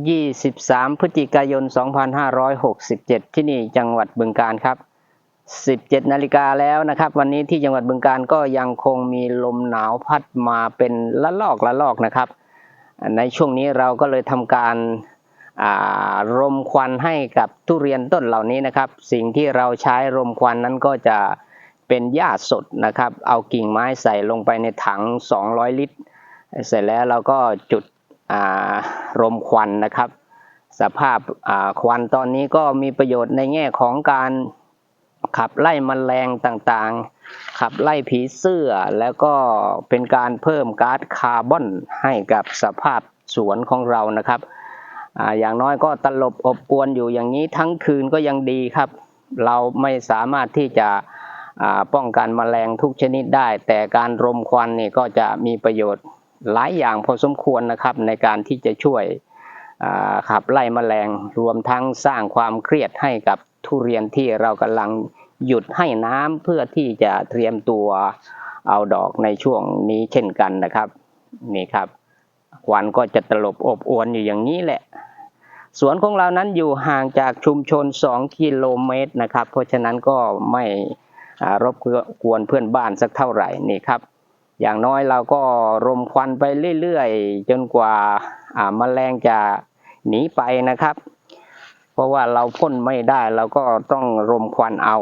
23 พฤศจิกายน 2567 ที่นี่จังหวัดบึงกาฬครับ 17 นาฬิกาแล้วนะครับ วันนี้ที่จังหวัดบึงกาฬก็ยังคงมีลมหนาวพัดมาเป็นละลอกละลอกนะครับ ในช่วงนี้เราก็เลยทำการรมควันให้กับทุเรียนต้นเหล่านี้นะครับ สิ่งที่เราใช้รมควันนั้นก็จะเป็นหญ้าสดนะครับ เอากิ่งไม้ใส่ลงไปในถัง 200 ลิตร เสร็จแล้วเราก็จุดารมควันนะครับ สภาพควันตอนนี้ก็มีประโยชน์ในแง่ของการขับไล่มแมลงต่างๆ ขับไล่ผีเสื้อ แล้วก็เป็นการเพิ่มก๊าซคาร์บอนให้กับสภาพสวนของเรานะครับออย่างน้อยก็ตลบอบอวนอยู่อย่างนี้ทั้งคืนก็ยังดีครับ เราไม่สามารถที่จะป้องกันแมลงทุกชนิดได้ แต่การรมควันนี่ก็จะมีประโยชน์ หลายอย่างพอสมควรนะครับในการที่จะช่วยขับไล่แมลงรวมทั้งสร้างความเครียดให้กับทุเรียนที่เรากำลังหยุดให้น้ำเพื่อที่จะเตรียมตัวเอาดอกในช่วงนี้เช่นกันนะครับนี่ครับควันก็จะตลบอบอวนอยู่อย่างนี้แหละ สวนของเรานั้นอยู่ห่างจากชุมชน 2 กิโลเมตรนะครับ เพราะฉะนั้นก็ไม่รบกวนเพื่อนบ้านสักเท่าไหร่นี่ครับ อย่างน้อยเราก็รมควันไปเรื่อยๆ จนกว่าอ่าแมลงจะหนีไปนะครับ เพราะว่าเราพ่นไม่ได้เราก็ต้องรมควันเอา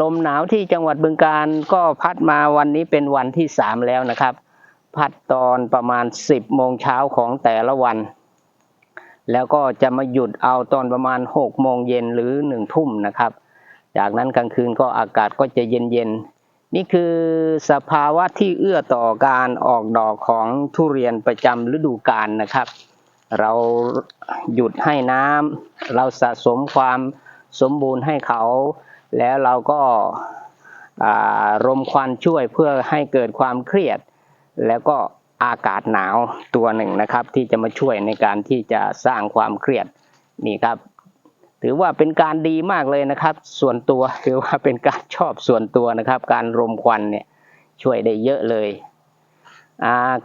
ลมหนาวที่จังหวัดบึงการก็พัดมาวันนี้เป็นวันที่สามแล้วนะครับ พัดตอนประมาณสิบโมงเช้าของแต่ละวัน แล้วก็จะมาหยุดเอาตอนประมาณหกโมงเย็นหรือหนึ่งทุ่มนะครับ จากนั้นกลางคืนก็อากาศก็จะเย็นเย็นๆ นี่คือสภาวะที่เอื้อต่อการออกดอกของทุเรียนประจำฤดูกาลนะครับ เราหยุดให้น้ำเราสะสมความสมบูรณ์ให้เขา แล้วเราก็รมควันช่วยเพื่อให้เกิดความเครียด แล้วก็อากาศหนาวตัวหนึ่งนะครับ ที่จะมาช่วยในการที่จะสร้างความเครียดนี่ครับ ถือว่าเป็นการดีมากเลยนะครับ ส่วนตัวถือว่าเป็นการชอบส่วนตัวนะครับ การรมควันเนี่ยช่วยได้เยอะเลย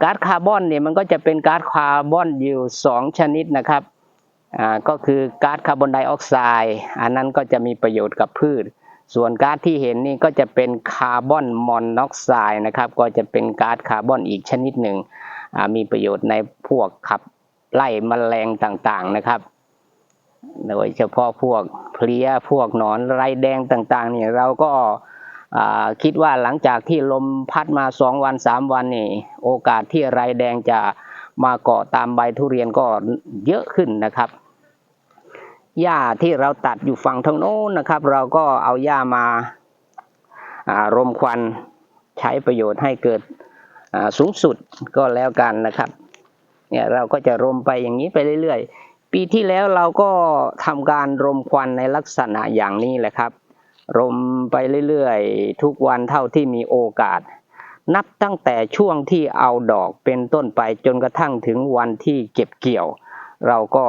ก๊าซคาร์บอนเนี่ยมันก็จะเป็นก๊าซคาร์บอนอยู่สองชนิดนะครับก็คือก๊าซคาร์บอนไดออกไซด์อันนั้นก็จะมีประโยชน์กับพืช ส่วนก๊าซที่เห็นนี่ก็จะเป็นคาร์บอนมอนอกไซด์นะครับก็จะเป็นก๊าซคาร์บอนอีกชนิดหนึ่งมีประโยชน์ในพวกขับไล่แมลงต่างๆนะครับ โดยเฉพาะพวกเพลี้ยพวกหนอนไรแดงต่างๆเนี่ยเราก็คิดว่าหลังจากที่ลมพัดมาสองวันสามวันนี่โอกาสที่ไรแดงจะมาเกาะตามใบทุเรียนก็เยอะขึ้นนะครับหญ้าที่เราตัดอยู่ฝั่งทางโน้นนะครับ เราก็เอาหญ้ามาอารมควันใช้ประโยชน์ให้เกิดสูงสุดก็แล้วกันนะครับ เนี่ยเราก็จะรมไปอย่างนี้ไปเรื่อยๆ ปีที่แล้วเราก็ทำการรมควันในลักษณะอย่างนี้แหละครับ รมไปเรื่อยๆ ทุกวันเท่าที่มีโอกาส นับตั้งแต่ช่วงที่เอาดอกเป็นต้นไปจนกระทั่งถึงวันที่เก็บเกี่ยว เราก็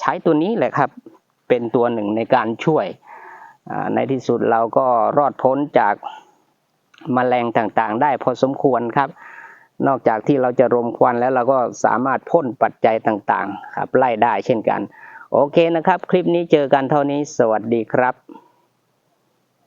ใช้ตัวนี้แหละครับ เป็นตัวหนึ่งในการช่วย ในที่สุดเราก็รอดพ้นจากมแมลงต่างๆ ได้พอสมควรครับ นอกจากที่เราจะรมควันแล้วเราก็สามารถพ่นปัจจัยต่างๆ ครับไล่ได้เช่นกัน โอเคนะครับ คลิปนี้เจอกันเท่านี้ สวัสดีครับ